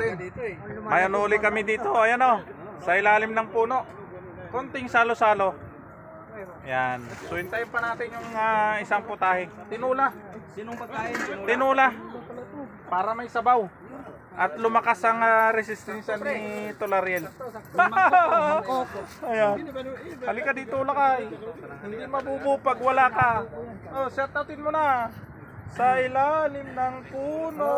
natin. May ano uli kami dito, ayan o. Sa ilalim ng puno. Konting salo-salo. Yan. So hintayin pa natin yung ah, isang putahe. Tinula. Sinong pagkain? Tinula. Para may sabaw. At lumakas ang ah, resistensya ni Tolariel. Ayan. Halika dito lakay. Hindi mabubo pag wala ka. Oh, shoutoutin mo na. Sa ilalim ng puno.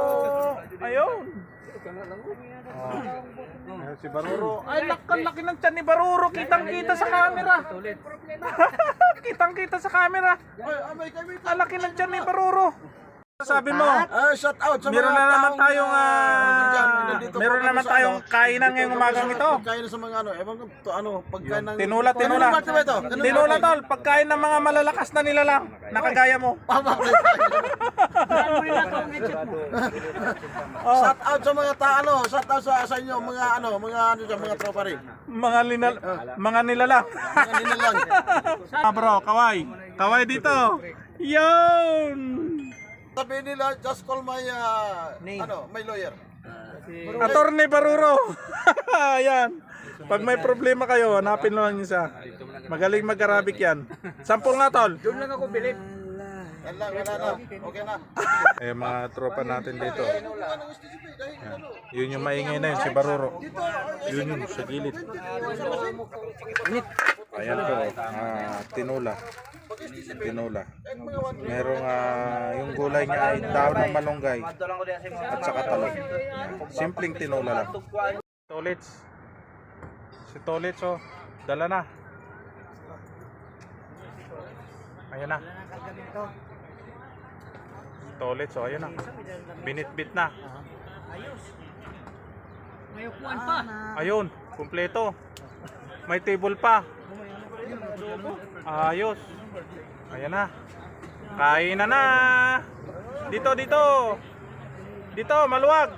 Ayun. Oh. Ayan si Baruro. Ay, laki ng tiyan ni Baruro. Kitang-kita sa camera. Kitang-kita sa camera. Ang laki ng tiyan ni Baruro. Sabi mo, Ah, shout out sa meron mga na naman tayong ah, ah, dyan, nandito meron po na naman tayong ano, kainan ngayong umagang ito. Pagkain sa mga ano, ewan ko, to, ano, pagkain ng... Tinula, tinula. Tinula tol, pagkain ng mga malalakas na nila lang, nakagaya mo. Oh, Shout out sa mga ta ano, shout out sa, sa inyo mga ano, mga ano dyan, mga tropa rin. mga linal, mga nilala. Mga nila lang. ah bro, kaway. Kaway dito. Yun. Sabi nila, just call my, uh, ano, my lawyer. Attorney Baruro. Ayan. Pag may problema kayo, hanapin lang niyo siya. Magaling mag-Arabic yan. Sampol nga tol. Doon lang ako bilib. Lang, wala na. Okay na. Eh mga tropa natin dito. Yan. Yun yung maingay na yun, si Baruro. Yun yun, sa gilid. Ayan po, ah, tinula. Tinula. Merong ah, yung gulay niya ay daon ng malunggay at saka talong. Simpleng tinula lang. Tolits. Si Tolits oh, dala na. Ayan na. Tolits oh, ayan na. Binit-bit na. May upuan pa. Ayun, kumpleto. May table pa. Ayos. Ayan na. Kain na na. Dito, dito. Dito, maluwag.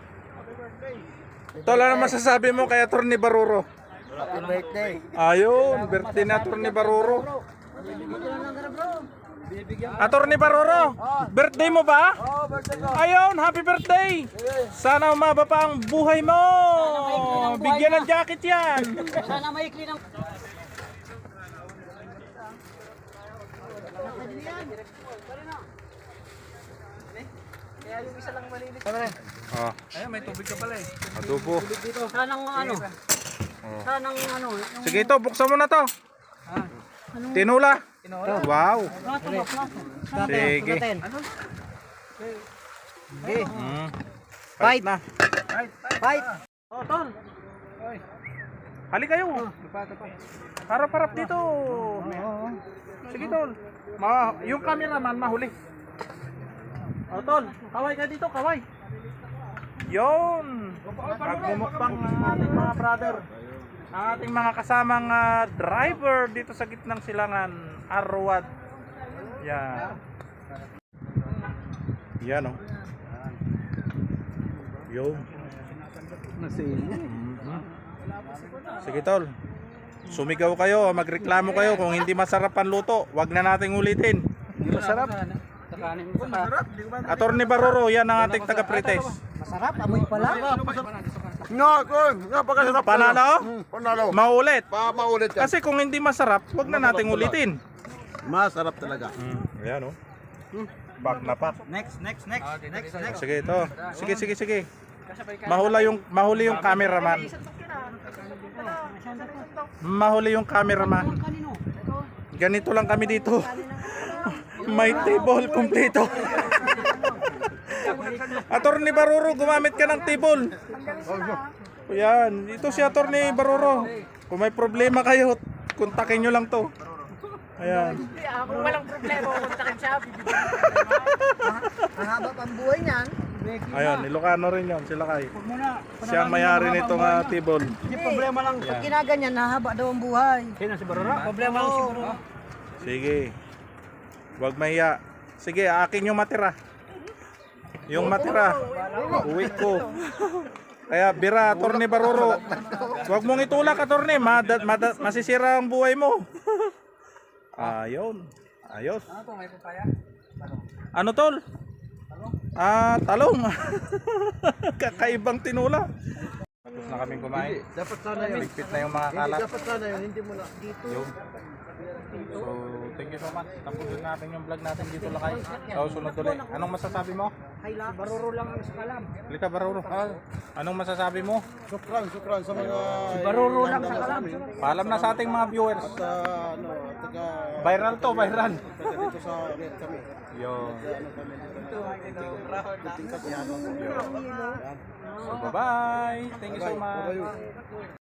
Tol, ano masasabi mo kay Atty. Baruro? Happy birthday. Ayun, birthday na Atty. Baruro. Atty. Baruro, birthday mo ba? Oh, birthday ko. Ayun, happy birthday! Sana umaba pa ang buhay mo! Bigyan ng jacket yan! Sana maikli ng... Oh, Ayun, may tubig ka pala eh. adobo. Sanang ano? Oh. Sanang ano? Yung... Sige ito, buksan mo na to. Tinula. Wow. Ba? Plato. Sige. Ano? Mm. Fight na. Fight! Oh, tol! Hali kayo. Harap-harap dito. Sige tol. Ma yung cameraman mahuli. O tol, kaway ka dito, kaway. Yon. Nagmumukbang ang ating mga brother. Ang ating mga kasamang ah, driver dito sa gitnang silangan, Arwad. Yan. Yan oh. Yo. Sige tol. Sumigaw kayo, magreklamo kayo kung hindi masarap ang luto. Wag na nating ulitin. Masarap. Mo pa. Attorney Baroro, yan ang ating taga-pretest. Masarap, amoy pala. Nga, ko, nga, pagkasarap. Panalo? Panalo. Maulit. Pa, maulit yan. Kasi kung hindi masarap, wag na nating ulitin. Masarap talaga. Mm, ayan oh. Pack na pack. Next, next, next. next, next. Sige ito. Sige, sige, sige. Mahula yung mahuli yung cameraman. Mahuli yung cameraman. Ganito lang kami dito. May table kompleto. Attorney Baruro, gumamit ka ng table. Yan, ito si Attorney Baruro. Kung may problema kayo, kontakin nyo lang to. Ayan. Kung walang problema, kontakin siya. Ang haba pang buhay niyan. Ayun, Ilocano rin yun, sila kay. Siya ang mayari nitong uh, table. Hindi problema lang. Yan. Kinaganyan, nahaba daw ang buhay. Sino si Barora? Problema lang si Barora. Sige. Huwag mahiya. Sige, akin yung matira. Yung matira. Uwi ko. Kaya bira, Attorney Baruro. Huwag mong itulak, mada, masisira ang buhay mo. Ayun. Ayos. Ano to, may papaya? Ano tol? Ah, talong. Kakaibang tinula. Tapos na kaming kumain. Dapat sana yun. Ligpit na yung mga kalat. Dapat sana yun, hindi mo na dito. Yun. So, thank you so much. Tapusin natin yung vlog natin dito lakay. Sa sunod ulit. Anong masasabi mo? Baruro lang ang sakalam. Lika Baruro. Anong masasabi mo? Sukran, sukran sa mga... Baruro lang sa kalam. Paalam na sa ating mga viewers. Sa, ano, taga... Viral to, viral. Taga dito sa red kami. Yo. Ano kami. Tingkat yan. So, bye-bye. Thank you so much.